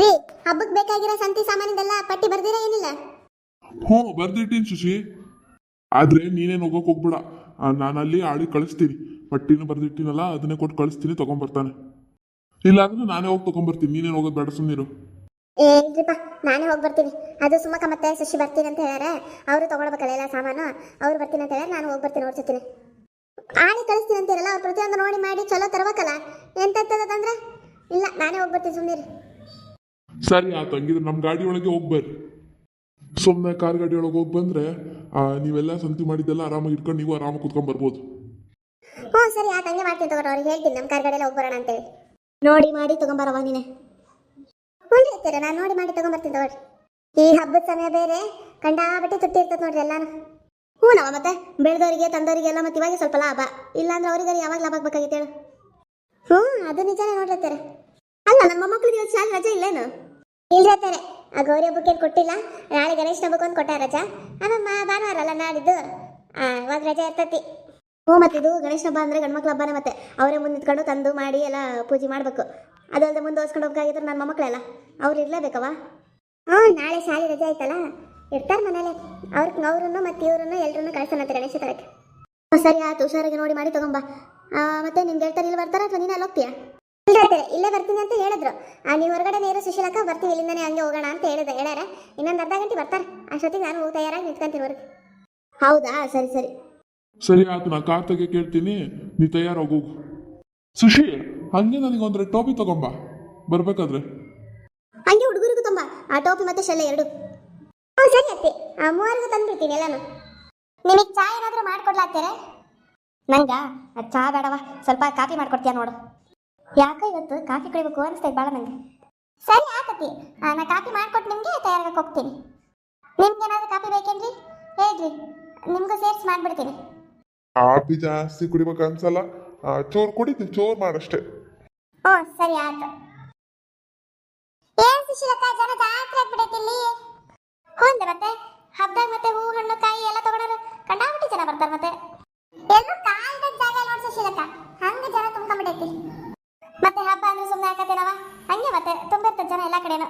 ರೀ ಹಬ್ಬಕ್ಕೆ ಬೇಕಾಗಿರೋ ಸಂತಿ ಸಾಮಾನಿದೆಲ್ಲ ಪಟ್ಟಿ ಬರ್ದಿರ ಏನಿಲ್ಲ? ಹ್ಞೂ ಬರ್ದಿಟ್ಟಿನಿ ಶಶಿ. ಆದ್ರೆ ನೀನೇನು ಹೋಗೋಕೆ ಹೋಗ್ಬೇಡ. ನಾನು ಅಲ್ಲಿ ಆಳಿ ಕಳಿಸ್ತೀನಿ. ಪಟ್ಟಿನ ಬರ್ದಿಟ್ಟಿನಲ್ಲ ಅದನ್ನೇ ಕೊಟ್ಟು ಕಳಿಸ್ತೀನಿ ತಗೊಂಬರ್ತಾನೆ. ಇಲ್ಲ ಅಂದ್ರೆ ನಾನೇ ಹೋಗಿ ತಗೊಂಬರ್ತೀನಿ. ನೀನೇನು ಹೋಗೋದು ಬೇಡ ಸುಮ್ಮನಿರು ಏ ಇಲ್ರಿಪ್ಪ ನಾನೇ ಹೋಗಿ ಬರ್ತೀನಿ. ಅದು ಸುಮ್ಮಕ್ಕ ಮತ್ತೆ ಶಶಿ ಬರ್ತೀನಿ ಅಂತ ಹೇಳ್ಯಾರ. ಅವರು ತಗೊಳ್ಬೇಕಲ್ಲ ಎಲ್ಲ ಸಾಮಾನು? ಅವ್ರು ಬರ್ತೀನಿ ಅಂತ ಹೇಳ್ಯಾರ ನಾನು ಹೋಗಿ ಬರ್ತೀನಿ ನೋಡ್ಸತ್ತೀನಿ ಆಳಿ ಕಳಿಸ್ತೀನಿ ಅಂತೀರಲ್ಲ ಅವ್ರು ಪ್ರತಿಯೊಂದು ನೋಡಿ ಮಾಡಿ ಚಲೋ ತರ್ಬೇಕಲ್ಲ? ಎಂತಂದ್ರೆ ಇಲ್ಲ ನಾನೇ ಹೋಗಿ ಬರ್ತೀನಿ ಸುಮ್ಮನಿರಿ ಸರಿ ಆತು ಹಂಗಿದ್ರೆ ನಮ್ಮ ಗಾಡಿ ಒಳಗೆ ಹೋಗ್ಬರ್ರಿ ಸುಮ್ಮನೆ ಕಾರ್ ಗಾಡಿ ಒಳಗೆ ಹೋಗಿ ಬಂದ್ರೆ ನೀವೆಲ್ಲ ಸಂತಿ ಮಾಡಿದ್ದೆಲ್ಲ ಆರಾಮಾಗಿ ಇಟ್ಕೊಂಡು ನೀವು ಆರಾಮಾಗಿ ಕುತ್ಕೊಂಡ್ ಬರ್ಬೋದು. ಹ್ಞೂ, ಸರಿ ಆತ ಹಂಗೆ ಮಾಡ್ತೀನಿ ತಗೋರಿ, ಅವ್ರಿಗೆ ಹೇಳ್ತೀನಿ ನಮ್ಮ ಕಾರ್ಗಡೆಲ್ಲ ಹೋಗಿ ಬರೋಣ ಅಂತೇಳಿ. ನೋಡಿ ಮಾಡಿ ತಗೊಂಬರವ ನೀನೆ. ಹ್ಞೂ ಇರ್ತೀರ? ನಾನು ನೋಡಿ ಮಾಡಿ ತಗೊಂಬರ್ತೀನಿ ತಗೋರಿ. ಈ ಹಬ್ಬದ ಸಮಯ ಬೇರೆ ಕಂಡಾಬಟ್ಟೆ ತುಟ್ಟಿ ಇರ್ತದೆ ನೋಡ್ರಿ ಎಲ್ಲಾನು. ಹ್ಞೂ ನಾವ ಮತ್ತೆ ಬೆಳೆದವರಿಗೆ, ತಂದವರಿಗೆಲ್ಲ ಮತ್ತೆ ಇವಾಗ ಸ್ವಲ್ಪ ಲಾಭ. ಇಲ್ಲಾಂದ್ರೆ ಅವ್ರಿಗೆ ಯಾವಾಗ ಲಾಭ ಆಗ್ಬೇಕಾಗಿತ್ತು ಹೇಳು. ಹ್ಞೂ, ಅದು ನಿಜಾನೇ ನೋಡಿರ್ತಾರೆ ಅಲ್ಲ, ನಮ್ಮ ಮಕ್ಕಳಿಗೆ ಇವತ್ತು ಶಾಲೆ ರಜೆ ಇಲ್ಲೇನು ಇಲ್ರತ್ತಾರೆ ಆ ಗೌರಿ ಹಬ್ಬಕ್ಕೆ ಏನ್ ಕೊಟ್ಟಿಲ್ಲ? ನಾಳೆ ಗಣೇಶ ಹಬ್ಬಕ್ಕೆ ಒಂದು ಕೊಟ್ಟಾರ ರಜಾ? ಆಮೇಲೆ ಭಾನುವಾರ ಅಲ್ಲ ನಾಡಿದ್ದು. ಅವಾಗ ರಜಾ ಇರ್ತತಿ. ಹ್ಞೂ ಮತ್ತೆ ಇದು ಗಣೇಶ ಹಬ್ಬ ಅಂದ್ರೆ ಗಂಡ್ಮಕ್ಳ ಹಬ್ಬನೇ ಮತ್ತೆ. ಅವರೇ ಮುಂದೆ ನಿಂತ್ಕೊಂಡು ತಂದು ಮಾಡಿ ಎಲ್ಲ ಪೂಜೆ ಮಾಡಬೇಕು. ಅದಲ್ಲದೆ ಮುಂದೆ ಓಸ್ಕೊಂಡು ಹೋಗ್ಬೇಕಾಗಿದ್ರೆ ನನ್ನ ಮೊಮ್ಮಕ್ಕಳೆಲ್ಲ. ಅವ್ರು ಇರಲೇಬೇಕವ ಹ್ಞೂ, ನಾಳೆ ಶಾಲೆ ರಜೆ ಆಯ್ತಲ್ಲ ಇರ್ತಾರೆ ಮನೇಲೆ. ಅವ್ರ, ಅವ್ರನ್ನು ಮತ್ತೆ ಇವ್ರನ್ನು ಎಲ್ಲರನ್ನು ಕಳ್ಸೋಣಂತೆ ಗಣೇಶ ತರಕ್ಕೆ. ಸರಿ, ಆಯ್ತು. ಹುಷಾರಾಗಿ ನೋಡಿ ಮಾಡಿ ತಗೊಂಬ. ಮತ್ತೆ ನಿಮ್ಗೆ ಹೇಳ್ತಾರೆ, ಇಲ್ಲಿ ಬರ್ತಾರ ಅಥವಾ ನೀನು ಅಲ್ಲಿ ಹೋಗ್ತೀಯಾ? ಇಲ್ಲ ಇಲ್ಲೇ ಬರ್ತೀನಿ ಅಂತ ಹೇಳಿದ್ರು. ಆ, ನೀವು ಹೊರಗಡೆ ನೇರ ಸುಶೀಲಕ್ಕ ಬರ್ತೀವಿ ಇಲ್ಲಿಂದನೇ ಹಂಗೆ ಹೋಗೋಣ ಅಂತ ಹೇಳಿದೆ ಹೇಳ್ಯಾರ. ಇನ್ನೊಂದು ಅರ್ಧ ಗಂಟೆ ಬರ್ತಾರೆ. ಅಷ್ಟೊತ್ತಿಗೆ ನಾನು ತಯಾರಾಗಿ ನಿಂತ್ಕೊಂತೀನಿ ಹೊರಗೆ. ಹೌದಾ? ಸರಿ ಸರಿ. ಸರಿ ಆಯ್ತು ನಾ ಕಾರ್ ತೆಗೆ ಕೇಳ್ತೀನಿ. ನೀ ತಯಾರು ಹೋಗು. ಸುಶಿ ಹಂಗೆ ನನಗೆ ಒಂದ್ರೆ ಟೋಪಿ ತಗೊಂಬ. ಬರ್ಬೇಕಾದ್ರೆ. ಹಂಗೆ ಹುಡುಗರಿಗೂ ತುಂಬ ಆ ಟೋಪಿ ಮತ್ತೆ ಶಲೆ ಎರಡು. ಹ್ಞೂ ಸರಿ ಅತ್ತೆ. ಆ ಮೂವರಿಗೂ ತಂದ್ಬಿಡ್ತೀನಿ ಎಲ್ಲಾನು. ನಿಮಗೆ ಚಾ ಏನಾದರೂ ಮಾಡ್ಕೊಡ್ಲಾಗ್ತಾರೆ ನಂಗ? ಚಾ ಬೇಡವ? ಸ್ವಲ್ಪ ಕಾಫಿ ಮಾಡ್ಕೊಡ್ತೀಯ ನೋಡು. ಯಾಕ ಇವತ್ತು ಕಾಫಿ ಕುಡಿಬೇಕು ಅನಿಸ್ತೈತೆ ಭಾಳ ನಂಗೆ ಸರಿ ಆಕತಿ ನಾ ಕಾಫಿ ಮಾಡ್ಕೊಟ್ಟು ನಿಮಗೆ ತಯಾರಾಗಕ್ಕೆ ಹೋಗ್ತೀನಿ. ನಿಮ್ಗೆ ಏನಾದರೂ ಕಾಫಿ ಬೇಕೇನ್ರಿ? ಹೇಳ್ರಿ. ನಿಮಗೂ ಸೇರಿಸಿ ಮಾಡ್ಬಿಡ್ತೀನಿ. ಕಾಫಿ ಜಾಸ್ತಿ ಕುಡಿಬೇಕು ಅನ್ಸಲ್ಲ. ಚೂರ್ ಕುಡಿತೀನಿ ಚೋರ್ ಮಾಡಷ್ಟೇ. ಹ್ಞೂ ಸರಿ ಆಯ್ತು. ಏನ್ ಸುಶೀಲಕ್ಕ ಜನ ಜಾತ್ರೆ ಆಗ್ಬಿಡೈತಿ ಇಲ್ಲಿ ಹೌದು ಮತ್ತೆ ಹಬ್ಬದಾಗ ಮತ್ತೆ ಹೂ ಹಣ್ಣು ಕಾಯಿ ಎಲ್ಲ ತಗೊಂಡ್ರು ಕಂಡಾಬಿಟ್ಟು ಜನ ಬರ್ತಾರೆ ಮತ್ತೆ ಎಲ್ಲರೂ ಕಾಲ್ದ ಜಾಗ ನೋಡ್ ಸುಶೀಲಕ್ಕ ಹಂಗ ಜನ ತುಂಬ್ಕೊಂಡ್ಬಿಡೈತಿ ಮತ್ತೆ ಹಬ್ಬ ಅಂದ್ರೆ ಸುಮ್ಮನೆ ಹಾಕತ್ತೇನವ ಹಂಗೆ ಮತ್ತೆ ತುಂಬಿರ್ತದೆ ಜನ ಎಲ್ಲ ಕಡೆನು.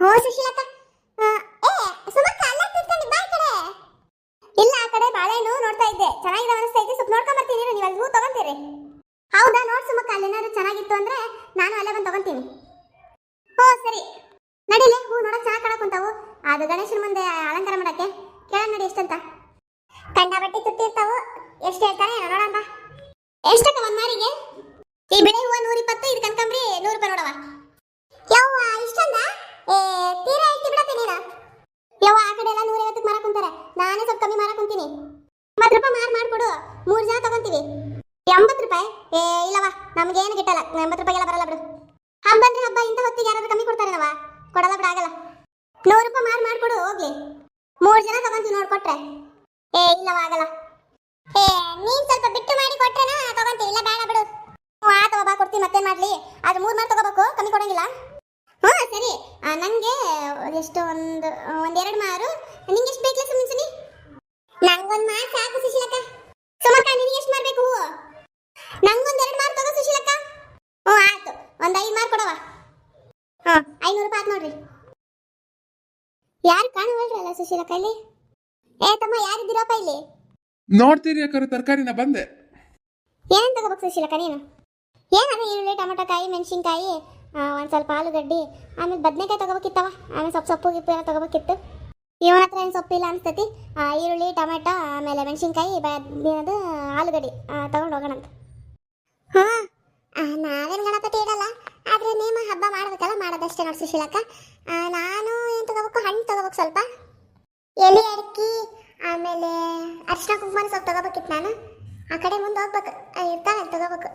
ಹ್ಞೂ ಸುಶೀಲಕ್ಕ. ಏ, ಸುಮಕ್ಕ ಅಲ್ಲ ತಿರ್ಕೊಂಡು ಬಾ ಕಡೆ. ಇಲ್ಲ, ಆ ಕಡೆ ಬಾಳೆಹಣ್ಣು ನೋಡ್ತಾ ಇದ್ದೆ. ಚೆನ್ನಾಗಿದೆ ಅನಿಸ್ತಾ ಇದೆ. ಸ್ವಲ್ಪ ನೋಡ್ಕೊಂಡ್ ಬರ್ತೀನಿ ನೀವು ಅಲ್ಲಿ ಹೂ ತಗೊಂತೀರಿ. ಹೌದಾ, ನೋಡ್ ಸುಮಕ್ಕ ಅಲ್ಲೇನಾದ್ರು ಚೆನ್ನಾಗಿತ್ತು ಅಂದ್ರೆ ನಾನು ಅಲ್ಲೇ ಬಂದು ತಗೊಂತೀನಿ. ಹೋ, ಸರಿ. ನಡಿಲೆ ಹೂ ನೋಡಕ್ ಚೆನ್ನಾಗಿ ಕಾಣಕ್ ಅದು ಗಣೇಶನ ಮುಂದೆ ಅಲಂಕಾರ ಮಾಡಕ್ಕೆ. ಕೇಳ ನಡಿ ಎಷ್ಟಂತ. ಕಂಡಾಬಟ್ಟಿ ತುಟ್ಟಿರ್ತಾವು ಎಷ್ಟು ಹೇಳ್ತಾರೆ ನೋಡೋಣ ಬಾ. ಎಷ್ಟಕ್ಕ ಒಂದ್ ಮಾರಿಗೆ? ಈ ಬೆಳೆ ಹೂವ ನೂರ ಇಪ್ಪತ್ತು ಇದು ಕನಕಾಂಬ್ರಿ ನೂರು ರೂಪಾಯಿ ನೋಡವ ಯವ್ವ ಇಷ್ಟಂದ ಏ ತೀರಾ ಐತಿ ಬಿಡತ್ತೆ ನೀನು ಯವ್ವ ಆ ಕಡೆ ಎಲ್ಲ ನೂರ ಐವತ್ತಕ್ಕೆ ಮಾರಕ್ ಕುಂತಾರೆ ನಾನೇ ಸ್ವಲ್ಪ ಕಮ್ಮಿ ಮಾರಕ್ ಕುಂತೀನಿ ಎಂಬತ್ತು ರೂಪಾಯಿ ಮಾರ್ ಮಾಡ್ಕೊಡು. ಮೂರು ಜನ ತಗೊಂತೀವಿ. ಎಂಬತ್ತು ರೂಪಾಯಿ? ಏ ಇಲ್ಲವ ನಮ್ಗೇನು ಗಿಟ್ಟಲ್ಲ. ಎಂಬತ್ತು ರೂಪಾಯಿಗೆಲ್ಲ ಬರಲ್ಲ ಬಿಡು. ಹಬ್ಬ ಅಂದ್ರೆ ಹಬ್ಬ, ಇಂಥ ಹೊತ್ತಿಗೆ ಯಾರಾದ್ರೂ ಕಮ್ಮಿ ಕೊಡ್ತಾರೇನವ ಕೊಡಲ್ಲ ಬಿಡು, ಆಗಲ್ಲ. ನೂರು ರೂಪಾಯಿ ಮಾರು ಮಾಡ್ಕೊಡು, ಹೋಗ್ಲಿ. ಮೂರು ಜನ ತಗೊಂತೀವಿ ನೋಡಿ, ಕೊಟ್ರೆ. ಏ ಇಲ್ಲವ ಆಗಲ್ಲ. ಏ, ನೀನ್ ಸ್ವಲ್ಪ ಬಿಟ್ಟು ಮಾಡಿ ಕೊಟ್ರೆ ತಗೊಂತೀವಿ. ಇಲ್ಲ, ಬೇಡ ಬಿಡು. ಆ ಆತವ ಬಾ, ಕೊಡ್ತೀನಿ, ಮತ್ತೇನ್ ಮಾಡ್ಲಿ? ಅದು ಮೂರು ಮಾರು ತಗೋಬೇಕು, ಕಮ್ಮಿ ಕೊಡಂಗಿಲ್ಲ. ಹಾ ಸರಿ. ನಂಗೆ ಎಷ್ಟು ಒಂದು ಒಂದೆರಡು ಮಾರು. ನಿಂಗೆ ಎಷ್ಟು ಬೇಕಲ್ಲ ಸುಮ್ಮನೆ ನಂಗೊಂದು ಮಾರು ಸಾಕು ಸುಶೀಲಕ್ಕ ಸುಮಕ್ಕ ನಿನಗೆ ಎಷ್ಟು ಮಾರ್ಬೇಕು ಹೂವು ನಂಗೊಂದ್ ಎರಡು ಮಾರ್ ತಗೋ ಸುಶೀಲಕ್ಕ ಹ್ಞೂ ಆಯ್ತು ಒಂದ್ ಐದು ಮಾರ್ ಕೊಡವ ಹಾಂ ಐನೂರು ರೂಪಾಯಿ ಆತ್ ನೋಡ್ರಿ. ಯಾರು ಕಾಣುವಲ್ರಲ್ಲ ಸುಶೀಲ ಕೈಲಿ? ಏ ತಮ್ಮ ಯಾರಿದ್ದೀರಪ್ಪ ಇಲ್ಲಿ? ನೋಡ್ತೀರಿ ತರಕಾರಿ ತರಕಾರಿನ ಬಂದೆ. ಏನೇನು ತಗೋಬೇಕು ಸುಶೀಲಕ್ಕ ನೀನು? ಏನಾದ್ರು ಈರುಳ್ಳಿ ಟೊಮೆಟೊ ಕಾಯಿ ಮೆಣಸಿನ್ಕಾಯಿ ಒಂದು ಸ್ವಲ್ಪ ಆಲೂಗಡ್ಡಿ ಆಮೇಲೆ ಬದನೆಕಾಯಿ ತಗೋಬೇಕಿತ್ತವ? ಆಮೇಲೆ ಸ್ವಲ್ಪ ಸೊಪ್ಪು ಗಿಪ್ಪು ಏನೋ ತಗೋಬೇಕಿತ್ತು. ಇವನ ಹತ್ರ ಏನು ಸೊಪ್ಪಿಲ್ಲ ಅನ್ಸ್ತತಿ. ಈರುಳ್ಳಿ ಟೊಮೆಟೊ ಆಮೇಲೆ ಮೆಣಸಿನ್ಕಾಯಿ ಅದು ಆಲೂಗಡ್ಡಿ ತಗೊಂಡು ಹೋಗೋಣಂತ. ಹಾಂ ನಾವೇನು ಗಣಪತಿ ಇಡಲ್ಲ? ನೇಮ ಹಬ್ಬ ಮಾಡ್ಬೇಕಲ್ಲ ಮಾಡೋದಷ್ಟೇ ನೋಡಿ ಸುಶೀಲಕ್ಕ. ನಾನು ಏನು ತಗೋಬೇಕು? ಹಣ್ಣು ತಗೋಬೇಕು ಸ್ವಲ್ಪ. ಎಲೆ ಅಡಿಕೆ ಆಮೇಲೆ ಅರ್ಶಿನ ಕುಂಕುಮ ಸ್ವಲ್ಪ ತಗೋಬೇಕಿತ್ತು ನಾನು. ಆ ಕಡೆ ಮುಂದೆ ಹೋಗ್ಬೇಕು. ಇರ್ತಾನೆ ತಗೋಬೇಕು.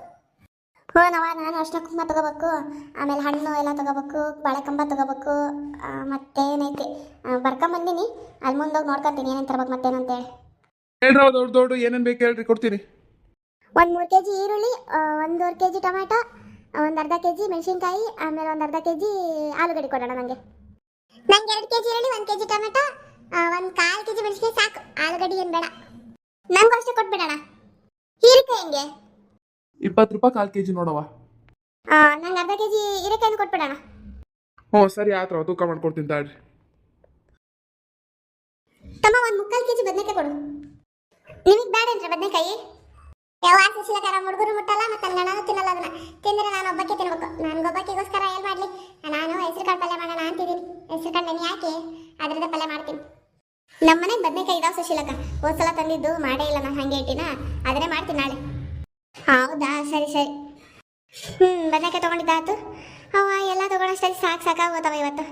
ಹ್ಞೂ ನವ ನಾನು ಅರ್ಶಿನ ಕುಂಕುಮ ತಗೋಬೇಕು. ಆಮೇಲೆ ಹಣ್ಣು ಎಲ್ಲ ತಗೋಬೇಕು ಬಾಳೆಕಂಬ ತಗೋಬೇಕು. ಮತ್ತೆ ಮತ್ತೇನೈತಿ ಬರ್ಕೊಂಬಂದಿನಿ ಅಲ್ಲಿ ಮುಂದೆ ಹೋಗಿ ನೋಡ್ಕೊಂತೀನಿ ಏನೇನು ತರ್ಬೇಕು ಮತ್ತೇನು ಅಂತೇಳಿ. ಹೇಳ್ರಿ ದೊಡ್ಡ ದೊಡ್ಡ ಏನೇನು ಬೇಕು ಹೇಳ್ರಿ ಕೊಡ್ತೀನಿ. ಒಂದು ಮೂರು ಕೆ ಜಿ ಈರುಳ್ಳಿ ಒಂದೂವರೆ ಕೆ ಜಿ ಟೊಮ್ಯಾಟೊ ಒಂದು ಅರ್ಧ ಕೆ ಜಿ ಮೆಣಸಿನ್ಕಾಯಿ ಆಮೇಲೆ ಒಂದು ಅರ್ಧ ಕೆ ಜಿ ಆಲೂಗಡ್ಡೆ ಕೊಡೋಣ ನನಗೆ ನಂಗೆ ಎರಡು ಕೆ ಜಿ ಈರುಳ್ಳಿ ಒಂದು ಕೆ ಜಿ ಟೊಮೆಟೊ ಒಂದು ಕಾಲು ಕೆ ಜಿ ಮೆಣಸಿನ್ಕಾಯಿ ಸಾಕು. ಆಲೂಗಡ್ಡೆ ಏನು ಬೇಡ. ನಂಗೂ ಅಷ್ಟೇ ಕೊಟ್ಬಿಡೋಣ. ಹೀರಿಕೆ ಹೆಂಗೆ? ಇಪ್ಪತ್ತು ರೂಪಾಯಿ ಕಾಲ್ ಕೆಜಿ ನೋಡವ ನಂಗೆ ಅರ್ಧ ಕೆ ಜಿ ಹೀರೆಕಾಯಿನ ಕೊಟ್ಬಿಡೋಣ. ಹ್ಞೂ ಸರಿ ಆತ್ರ ತೂಕ ಮಾಡ್ಕೊಡ್ತೀನಿ ತಾಳ್ರಿ ತಮ್ಮ ಒಂದು ಮುಕ್ಕಾಲು ಕೆ ಕೆಜಿ ಬದನೆಕಾಯಿ ಕೊಡು. ನಿಮಗೆ ಬೇಡ ಅಂದ್ರೆ ಬದನೆಕಾಯಿ? ಯಾವ ಸುಶೀಲಕರ ಹುಡುಗರು ಮುಟ್ಟಲ್ಲ ಮತ್ತೆ ನಾನು ತಿನ್ನಲ್ಲ ಅದನ್ನ. ತಿಂದ್ರೆ ನಾನು ಒಬ್ಬಕ್ಕೆ ತಿನ್ಬೇಕು. ನನ್ಗೊಬ್ಬಕ್ಕಿಗೋಸ್ಕರ ಏನ್ ಮಾಡ್ಲಿ. ನಾನು ಹೆಸರು ಕಾಳು ಪಲ್ಯ ಮಾಡೋಣ ಅಂತಿದ್ದೀನಿ. ಹೆಸರು ಕಾಳು ನೆನೆ ಹಾಕಿ ಅದ್ರದ ಪಲ್ಯ ಮಾಡ್ತೀನಿ. ನಮ್ಮನೆ ಬದನೆಕಾಯಿ ಇದಾವ ಸುಶೀಲಕ ಹೋದ್ಸಲ ತಂದಿದ್ದು ಮಾಡೇ ಇಲ್ಲ ನಾನು ಹಂಗೆ ಇಟ್ಟಿನ. ಅದನ್ನೇ ಮಾಡ್ತೀನಿ ನಾಳೆ. ಹೌದಾ? ಸರಿ ಸರಿ. ಹ್ಮ್, ಬದನೆಕಾಯಿ ತಗೊಂಡಿದ್ದಾತು ಅವ ಎಲ್ಲ ತಗೊಂಡಷ್ಟೇ ಸಾಕು ಸಾಕಾಗೋತವ ಇವತ್ತು.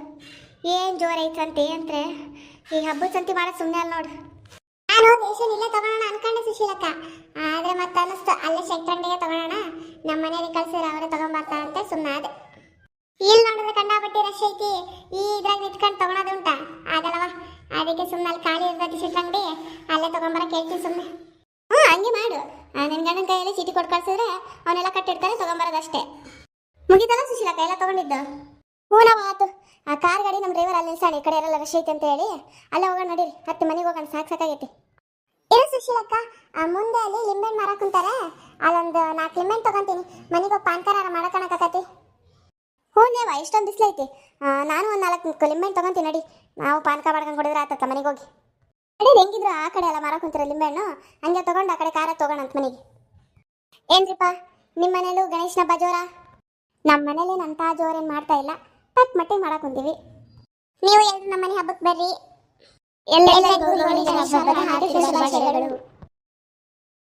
ಏನ್ ಜೋರ್ ಐತಂತೆ ಅಂದ್ರೆ. ಈ ಹಬ್ಬದ ಸಂತಿ ಮಾಡೋದು ಸುಮ್ಮನೆ ಅಲ್ಲ ನೋಡು. ನಾನು ದೇಶ ಇಲ್ಲೇ ತಗೊಳ್ಳೋಣ ಅನ್ಕೊಂಡೆ ಸುಶೀಲಕ್ಕ. ಮತ್ತೆ ಅನ್ನಿಸ್ತು. ಅಲ್ಲೇ ಶೆಟ್ಟಂಡಿಗೆ ತಗೊಳ್ಳೋಣ. ನಮ್ಮ ಮನೆಯಲ್ಲಿ ಕಳ್ಸಿದ್ರೆ ಅವರೇ ತಗೊಂಬರ್ತಾರಂತೆ ಸುಮ್ಮನೆ ಅದೇ ಇಲ್ಲಿ ನೋಡಿದ್ರೆ ಕಂಡಾಪಟ್ಟಿ ರಶ್ ಐತಿ ಈ ಇದ್ರಾಗ ನಿಂತ್ಕೊಂಡು ತಗೊಳೋದು ಉಂಟಾ? ಆಗಲ್ಲವ? ಅದಕ್ಕೆ ಸುಮ್ಮನೆ ಅಲ್ಲಿ ಖಾಲಿ ಇರ್ತೈತಿ ಅಂಗಡಿ. ಅಲ್ಲೇ ತಗೊಂಬರಕ್ಕೆ ಹೇಳ್ತೀನಿ ಸುಮ್ಮನೆ ಹ್ಞೂ ಹಂಗೆ ಮಾಡು. ನನ್ನ ಗಂಡನ ಕೈಯಲ್ಲಿ ಚೀಟಿ ಕೊಟ್ಟು ಕಳ್ಸಿದ್ರೆ ಅವನ್ನೆಲ್ಲ ಕಟ್ಟಿರ್ತಾರೆ ತಗೊಂಬರೋದಷ್ಟೇ ಮುಗಿತಲ್ಲ ಸುಶೀಲಕ್ಕ ಎಲ್ಲ ತಗೊಂಡಿದ್ದು? ಹ್ಞೂ, ನಾವು ಆತು. ಆ, ಕಾರ್ ಗಾಡಿ ನಮ್ಮ ಡ್ರೈವರ್ ಅಲ್ಲಿ ನಿಲ್ಸಾಳೆ ಈ ಕಡೆ ಎಲ್ಲ ರಶ್ ಐತೆ ಅಂತ ಹೇಳಿ. ಅಲ್ಲೇ ಹೋಗೋಣ ನಡೀರಿ. ಹತ್ತು ಮನೆಗೆ ಹೋಗೋಣ, ಸಾಕು ಸಾಕಾಗೈತಿ. ಏನು ಸುಶೀಲಕ್ಕ ಮುಂದೆ ಅಲ್ಲಿ ಲಿಂಬೆಹಣ್ಣು ಮಾರಕ್ಕೆ ಕುಂತಾರೆ. ಅಲ್ಲೊಂದು ನಾಲ್ಕು ಲಿಂಬೆಹಣ್ಣು ತಗೊಂತೀನಿ. ಮನೆಗೆ ಪಾನ್ಕಾರ ಮಾಡಕಣಕತ್ತೈತಿ ಹ್ಞೂ ನೇವ ಇಷ್ಟೊಂದು ಬಿಸಿಲೈತಿ ನಾನು ಒಂದು ನಾಲ್ಕು ಲಿಂಬೆಹಣ್ಣು ತಗೊಂತೀನಿ ನಡಿ. ನಾವು ಪಾನ್ಕ ಮಾಡ್ಕೊಂಡು ಕುಡಿದ್ರೆ ಆತತ್ತ ಮನೆಗೆ ಹೋಗಿ. ನಡಿ, ಹೆಂಗಿದ್ರು ಆ ಕಡೆ ಎಲ್ಲ ಮಾರಕ್ ಕುಂತಾರೆ ಲಿಂಬೆಹಣ್ಣು. ಹಂಗೆ ತಗೊಂಡು ಆ ಕಡೆ ಕಾರ ತಗೋಣ ಅಂತ ಮನೆಗೆ. ಏನ್ರಿಪ್ಪ ನಿಮ್ಮ ಮನೇಲೂ ಗಣೇಶನ ಹಬ್ಬ ಜೋರ? ನಮ್ಮ ಮನೇಲಿ ನಂತ ಜೋರೇನು ಮಾಡ್ತಾ ಇಲ್ಲ. ತಕ್ಕ ಮಟ್ಟಿಗೆ ಮಾಡಕ್ಕೆ ಕುಂತೀವಿ. ನೀವು ಎಲ್ಲರೂ ನಮ್ಮ ಮನೆ ಹಬ್ಬಕ್ಕೆ ಬರ್ರಿ. ಎಲ್ಲರಿಗೂ ಗಣೇಶ ಹಬ್ಬದ ಹಾರ್ದಿಕ ಶುಭಾಶಯಗಳು